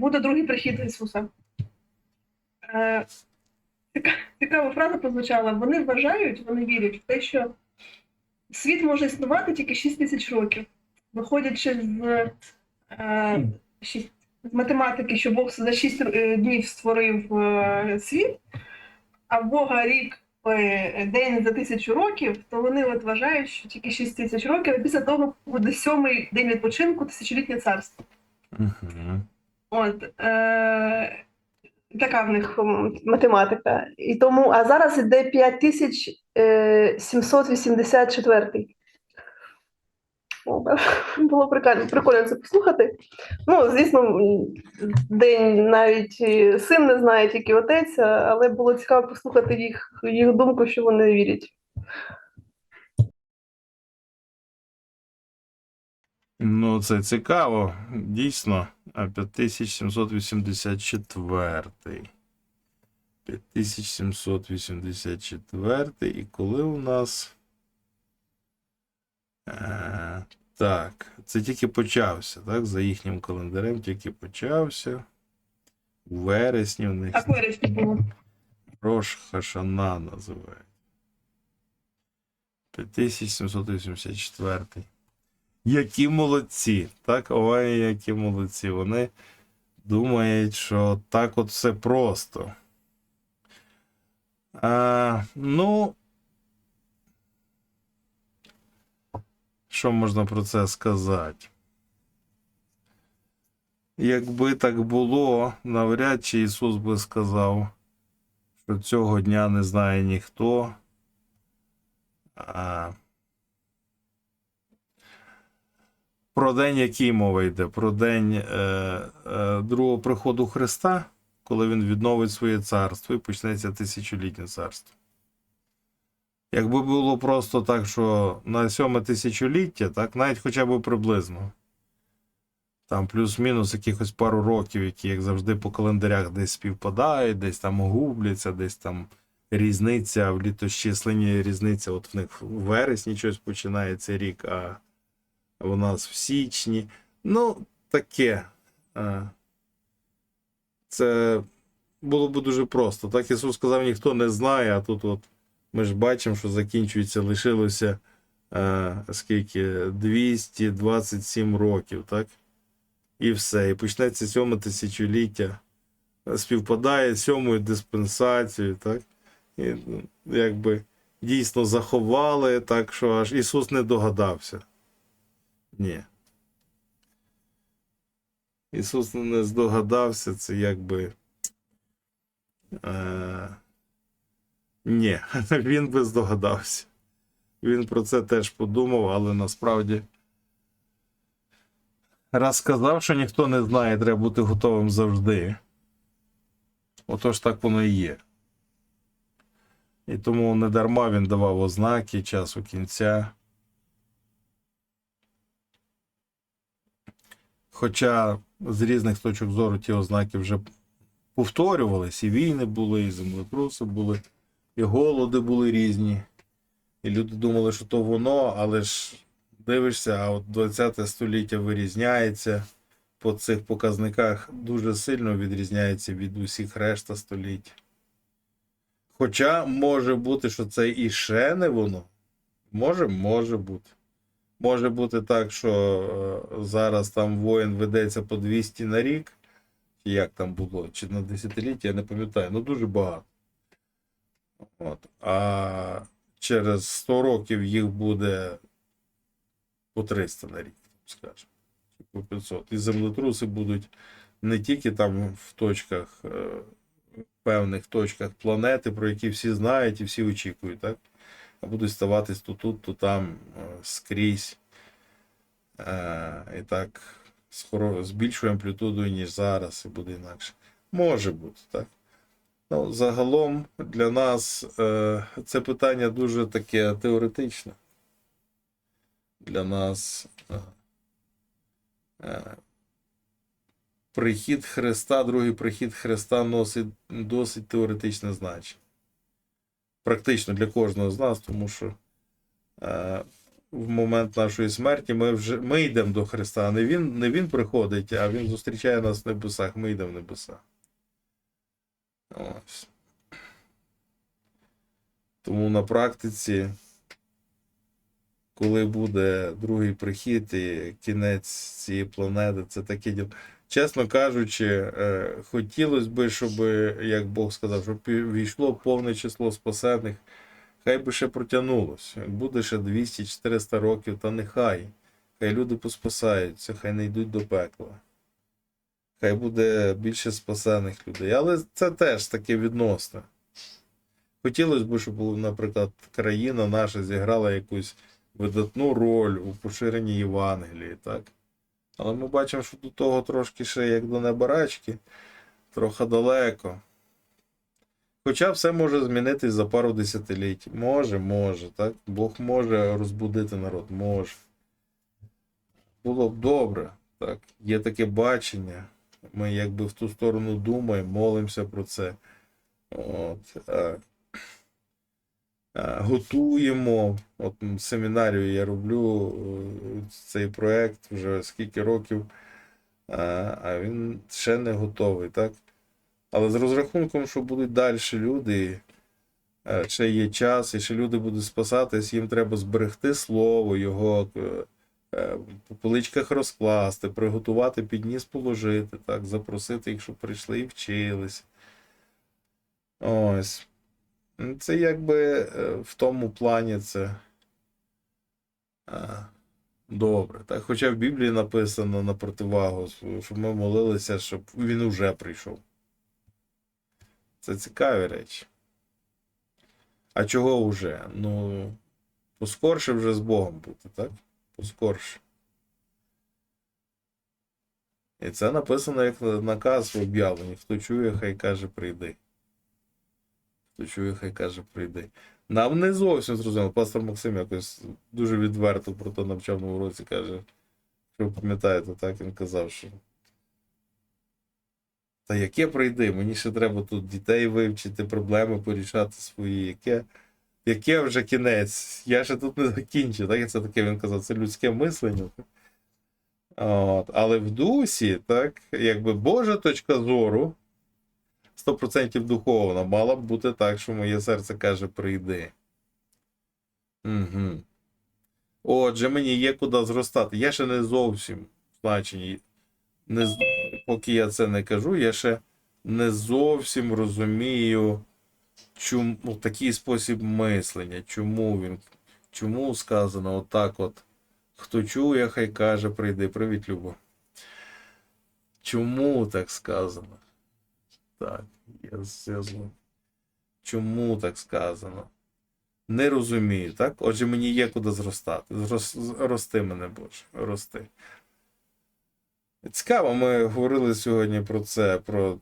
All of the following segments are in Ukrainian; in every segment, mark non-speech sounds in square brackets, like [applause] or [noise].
буде другий прихід Ісуса. Е, Цікава фраза прозвучала. Вони вважають, вони вірять в те, що світ може існувати тільки 6 тисяч років. Виходячи з, е, з математики, що Бог за 6 днів створив е, світ, а Бога рік е, день за тисячу років, то вони от вважають, що тільки 6 тисяч років, і після того буде сьомий день відпочинку, тисячолітнє царство. Угу. От, е, така в них математика. І тому, а зараз іде 5784. О, [laughs] Було прикольно, прикольно це послухати. Ну, звісно, день навіть син не знає, тільки отець, але було цікаво послухати їх, їх думку, що вони вірять. Ну, це цікаво, дійсно. А 5784. 5784. І коли у нас. Е, так, це тільки почався, так? За їхнім календарем тільки почався. У вересні в них Так вересні було. Рош Хашана називають. 5784. Які молодці, так? Ой, які молодці. Вони думають, що так от все просто. А, ну. Що можна про це сказати? Якби так було, навряд чи Ісус би сказав, що цього дня не знає ніхто. А... Про день, який мова йде? Про день е, е, другого приходу Христа, коли він відновить своє царство і почнеться тисячолітнє царство. Якби було просто так, що на сьоме тисячоліття, так, навіть хоча б приблизно. Там плюс-мінус якихось пару років, які, як завжди, по календарях десь співпадають, десь там губляться, десь там різниця в літощисленні різниця. От в них в вересні щось починається рік, а у нас в січні. Ну, таке. Це було б дуже просто. Так Ісус сказав, ніхто не знає, а тут от ми ж бачимо, що закінчується, лишилося а, скільки? 227 років, так? І все. І почнеться сьоме тисячоліття. Співпадає сьомою диспенсацією, так? І, ну, якби дійсно заховали, так що аж Ісус не догадався. Ні. Ісус не здогадався, це якби. Е... Ні, [laughs] він би здогадався. Він про це теж подумав, але насправді. Раз сказав, що ніхто не знає, треба бути готовим завжди. Отож так воно і є. І тому не дарма він давав ознаки часу кінця. Хоча з різних точок зору ті ознаки вже повторювались, і війни були, і землетруси були, і голоди були різні. І люди думали, що то воно, але ж дивишся, а от 20 століття вирізняється по цих показниках дуже сильно відрізняється від усіх решта століть. Хоча може бути, що це і ще не воно. Може, може бути. Може бути так, що е, зараз там воїн ведеться по 200 на рік, чи як там було, чи на десятиліття, я не пам'ятаю, ну дуже багато. От. А через 100 років їх буде по 300 на рік, скажімо, по 500. І землетруси будуть не тільки там в точках, е, певних точках планети, про які всі знають і всі очікують, так? Будуть ставатись то тут, то там е, скрізь. Е, І так з, більшою амплітудою, ніж зараз, і буде інакше. Може бути, так. Ну, загалом для нас е, це питання дуже таке теоретичне. Для нас прихід Христа, другий прихід Христа носить досить теоретичне значення. Практично для кожного з нас, тому що е, в момент нашої смерті ми вже ми йдемо до Христа. Не він, не він приходить, а Він зустрічає нас в небесах. Ми йдемо в небеса. Ось. Тому на практиці, коли буде другий прихід і кінець цієї планети, це таке діло. Чесно кажучи, е, хотілося б, щоб, як Бог сказав, щоб війшло повне число спасених, хай би ще протягнулось. Як буде ще 200-400 років, та нехай. Хай люди поспасаються, хай не йдуть до пекла. Хай буде більше спасених людей. Але це теж таке відносне. Хотілося б, щоб, наприклад, країна наша зіграла якусь видатну роль у поширенні Євангелії, так? Але ми бачимо, що до того трошки ще як до небарачки, трохи далеко. Хоча все може змінитись за пару десятиліть. Може, може, так? Бог може розбудити народ, може. Було б добре, так. Є таке бачення. Ми якби в ту сторону думаємо, молимося про це. От. А, готуємо. От семінарію я роблю е, цей проект вже скільки років, а, а він ще не готовий, так? Але з розрахунком, що будуть далі люди, е, ще є час, і ще люди будуть спасатись, їм треба зберегти слово, його е, е, по поличках розкласти, приготувати, підніс положити, так, запросити їх, щоб прийшли і вчились. Ось. Ну, Це якби е, в тому плані це е, добре. Так? Хоча в Біблії написано на противагу, щоб ми молилися, щоб він уже прийшов. Це цікаві речі. А чого вже? Ну, поскорше вже з Богом бути, так? Поскорше. І це написано як наказ в об'явленні. Хто чує, хай каже прийди. Хто чує, хай каже прийди. Нам не зовсім зрозуміло. Пастор Максим якось дуже відверто про то навчав на уроці, каже, що ви пам'ятаєте, так він казав, що. Та яке прийди? Мені ще треба тут дітей вивчити, проблеми порішати свої. Яке, яке вже кінець? Я ще тут не закінчив. Так, це таке він казав, це людське мислення. От. Але в дусі, так, якби Божа точка зору 100% духовна, мала б бути так, що моє серце каже: прийди. Угу. Отже, мені є куди зростати. Я ще не зовсім в значенні, не, поки я це не кажу, я ще не зовсім розумію, чому ну, такий спосіб мислення, чому він, чому сказано отак от. Хто чує, хай каже, прийди. Привіт, Любо. Чому так сказано? Так, я зв'язку. Чому так сказано? Не розумію, так? Отже, мені є куди зростати. Зрос, рости мене, Боже, рости. Цікаво, ми говорили сьогодні про це, про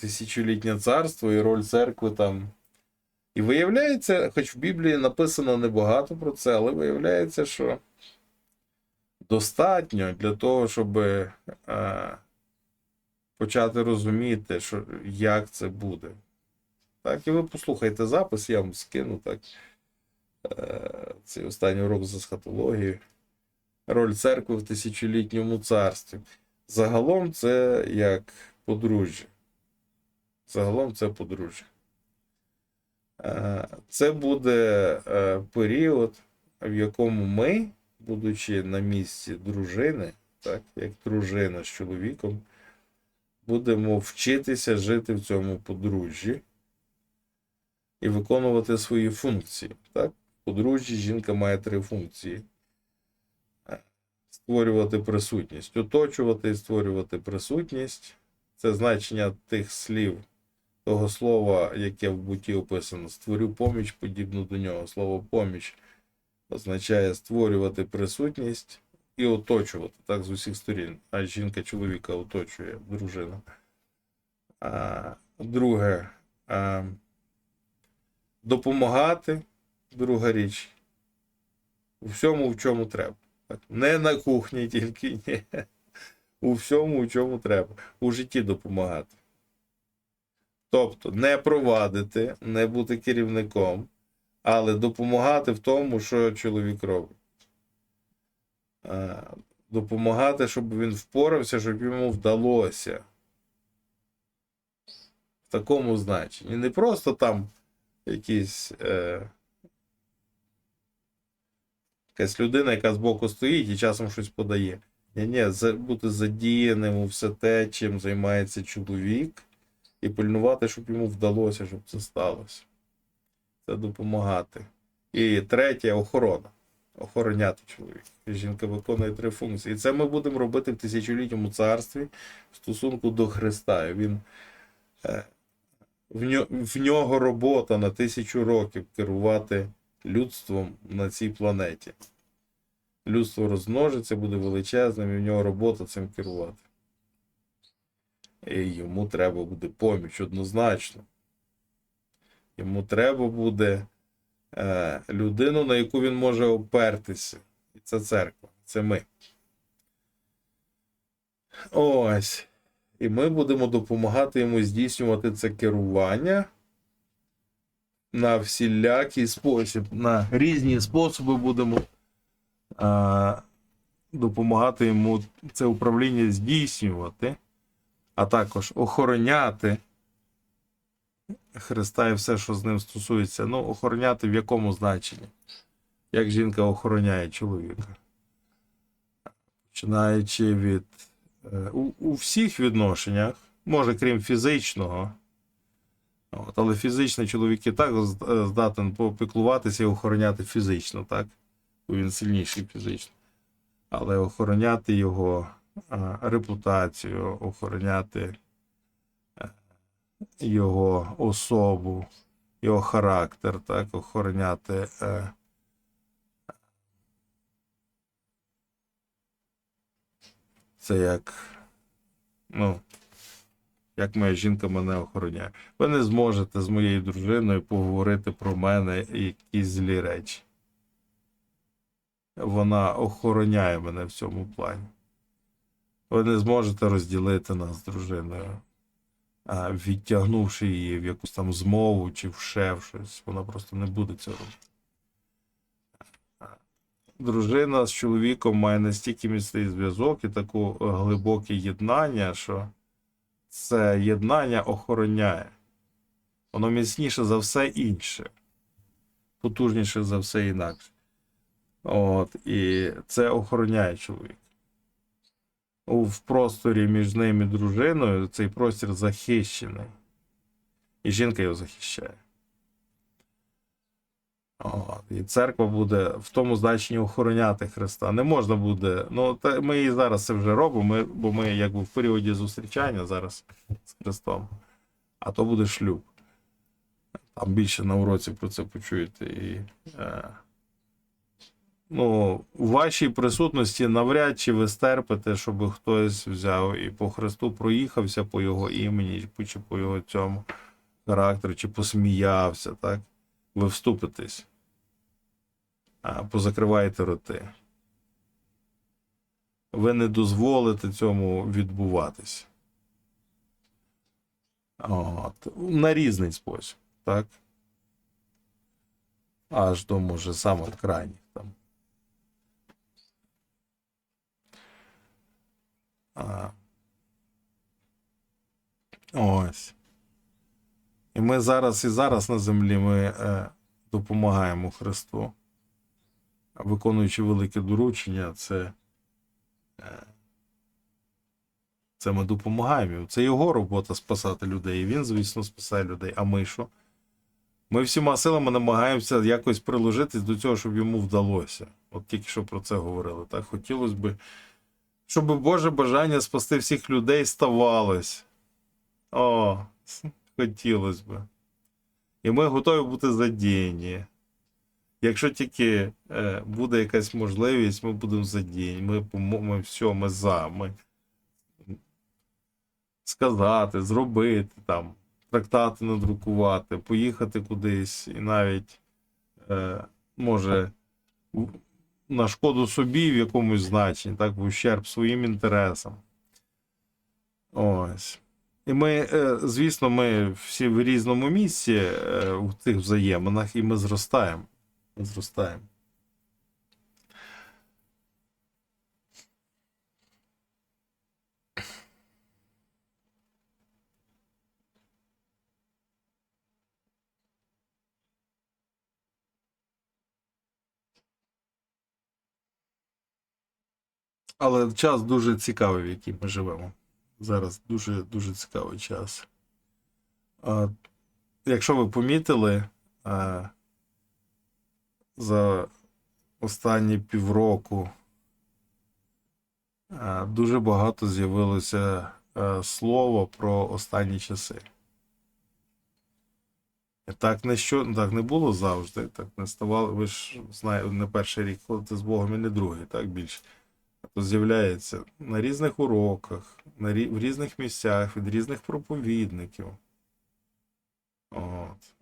тисячолітнє царство і роль церкви там. І виявляється, хоч в Біблії написано небагато про це, але виявляється, що достатньо для того, щоб е, почати розуміти, що, як це буде. Так, і ви послухайте запис, я вам скину так. Е, цей останній урок з есхатології. Роль церкви в тисячолітньому царстві. Загалом це як подружжя. Загалом це подружжя. Е, Це буде е, період, в якому ми, будучи на місці дружини, так, як дружина з чоловіком, будемо вчитися жити в цьому подружжі і виконувати свої функції. Так? В подружжі жінка має три функції: Е, створювати присутність, оточувати і створювати присутність. Це значення тих слів, того слова, яке в буті описано. Створю поміч, подібну до нього. Слово поміч означає створювати присутність і оточувати так з усіх сторін. А жінка чоловіка оточує дружина. А, друге, а, допомагати. Друга річ. У всьому, в чому треба. Не на кухні тільки, ні. У всьому, у чому треба. У житті допомагати. Тобто не провадити, не бути керівником, але допомагати в тому, що чоловік робить. Е, допомагати, щоб він впорався, щоб йому вдалося. В такому значенні. Не просто там якісь. Е, якась людина, яка збоку стоїть і часом щось подає. Ні, ні, бути задіяним у все те, чим займається чоловік, і пильнувати, щоб йому вдалося, щоб це сталося. Це допомагати. І третє охорона. Охороняти чоловіка. Жінка виконує три функції. І це ми будемо робити в тисячолітньому царстві в стосунку до Христа. Він, е, в, нього, робота на тисячу років керувати людством на цій планеті. Людство розмножиться, буде величезним, і в нього робота цим керувати. І йому треба буде поміч однозначно. Йому треба буде е, людину, на яку він може опертися. І це церква, це ми. Ось. І ми будемо допомагати йому здійснювати це керування на всілякий спосіб, на різні способи будемо а, допомагати йому це управління здійснювати, а також охороняти Христа і все, що з ним стосується. Ну, охороняти в якому значенні? Як жінка охороняє чоловіка? Починаючи від е, у, у всіх відношеннях, може, крім фізичного. От, але фізично чоловік і так е, здатен попіклуватися і охороняти фізично, так? Бо він сильніший фізично. Але охороняти його а, репутацію, охороняти його особу, його характер, так, охороняти. Е, це як. Ну, як моя жінка мене охороняє. Ви не зможете з моєю дружиною поговорити про мене якісь злі речі. Вона охороняє мене в цьому плані. Ви не зможете розділити нас з дружиною, відтягнувши її в якусь там змову чи в в щось. Вона просто не буде цього. Дружина з чоловіком має настільки міцний зв'язок і таку е, глибоке єднання, що це єднання охороняє. Воно міцніше за все інше, потужніше за все інакше. От, і це охороняє чоловік. В просторі між ним і дружиною цей простір захищений. І жінка його захищає. От, і церква буде в тому значенні охороняти Христа. Не можна буде. Ну, та ми і зараз це вже робимо, бо ми якби в періоді зустрічання зараз з Христом. А то буде шлюб. Там більше на уроці про це почуєте. І, е, ну, у вашій присутності навряд чи ви стерпите, щоб хтось взяв і по Христу проїхався по його імені, чи по його цьому характеру, чи посміявся, так? Ви вступитесь, а позакриваєте роти. Ви не дозволите цьому відбуватись. От. На різний спосіб, так? Аж до, може, самих крайніх там. Ось. І ми зараз і зараз на землі ми е, допомагаємо Христу, виконуючи велике доручення, це, е, це ми допомагаємо. Це його робота спасати людей. І він, звісно, спасає людей. А ми що? Ми всіма силами намагаємося якось приложитись до цього, щоб йому вдалося. От тільки що про це говорили. Так хотілося б, щоб Боже бажання спасти всіх людей ставалось. О, хотілося б. І ми готові бути задіяні. Якщо тільки е, буде якась можливість, ми будемо задіяні. Ми, ми все, ми за. Ми сказати, зробити там, трактати надрукувати, поїхати кудись і навіть е, може на шкоду собі в якомусь значенні, так, в ущерб своїм інтересам. Ось. І ми, е, звісно, ми всі в різному місці е, у цих взаєминах, і ми зростаємо. Ми зростаємо. Але час дуже цікавий, в який ми живемо. Зараз дуже дуже цікавий час. А, якщо ви помітили, а, за останні півроку а, дуже багато з'явилося а, слова про останні часи. Так не, що, так не було завжди, так не ставало. Ви ж знаєте, не перший рік ходите з Богом і не другий, так більше. З'являється на різних уроках, на рі... в різних місцях, від різних проповідників. От.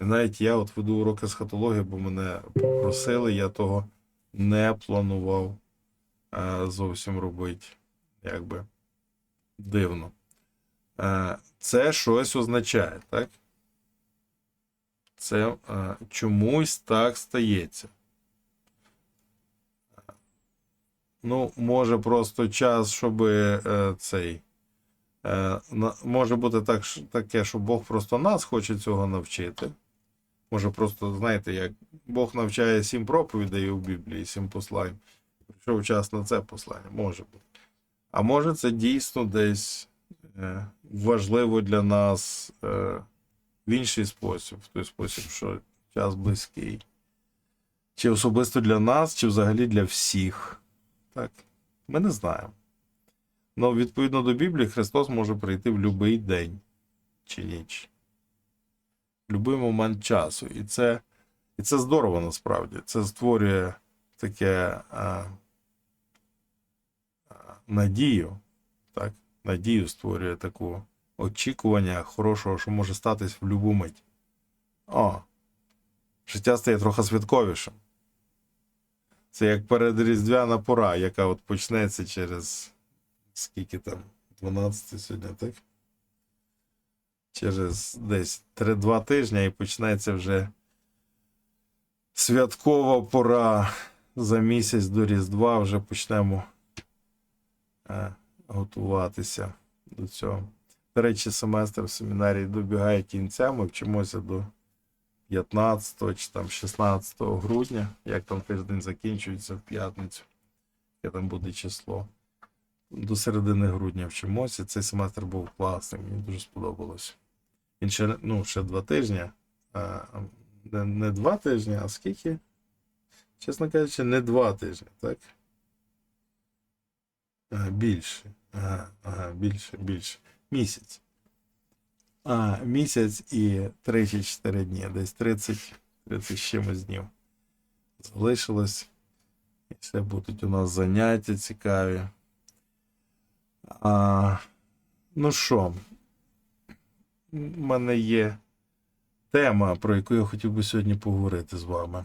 І навіть я от веду уроки з хатології, бо мене попросили, я того не планував е, зовсім робити. Якби дивно. Е, це щось означає, так? Це е, чомусь так стається. Ну, може, просто час, щоб е, цей. Е, може бути так, таке, що Бог просто нас хоче цього навчити. Може, просто, знаєте, як Бог навчає сім проповідей у Біблії, сім послань. Прийшов час на це послання, може бути. А може, це дійсно десь е, важливо для нас е, в інший спосіб, в той спосіб, що час близький. Чи особисто для нас, чи взагалі для всіх. Так, ми не знаємо. Ну, відповідно до Біблії, Христос може прийти в будь-який день чи ніч. В будь-який момент часу. І це, і це здорово насправді. Це створює таке а, а, надію. Так? Надію створює таку очікування хорошого, що може статись в будь-яку мить. О, життя стає трохи святковішим. Це як передріздвяна пора, яка от почнеться через скільки там? 12 сьогодні, так? Через десь 3-2 тижні і почнеться вже святкова пора. За місяць до Різдва вже почнемо е, готуватися до цього. До речі, семестр в семінарії добігає кінця. Ми вчимося до 15 чи там 16 грудня, як там тиждень закінчується в п'ятницю, яке там буде число. До середини грудня вчимося. Цей семестр був класний, мені дуже сподобалось. Він ще, ну, ще два тижні. Не, не два тижні, а скільки? Чесно кажучи, не два тижні, так? А, більше. Ага, ага, більше, більше. Місяць. А, місяць і 3 чи 4 дні, десь 30, 30 чимось днів. Залишилось. І ще будуть у нас заняття цікаві. А, ну що, у мене є тема, про яку я хотів би сьогодні поговорити з вами.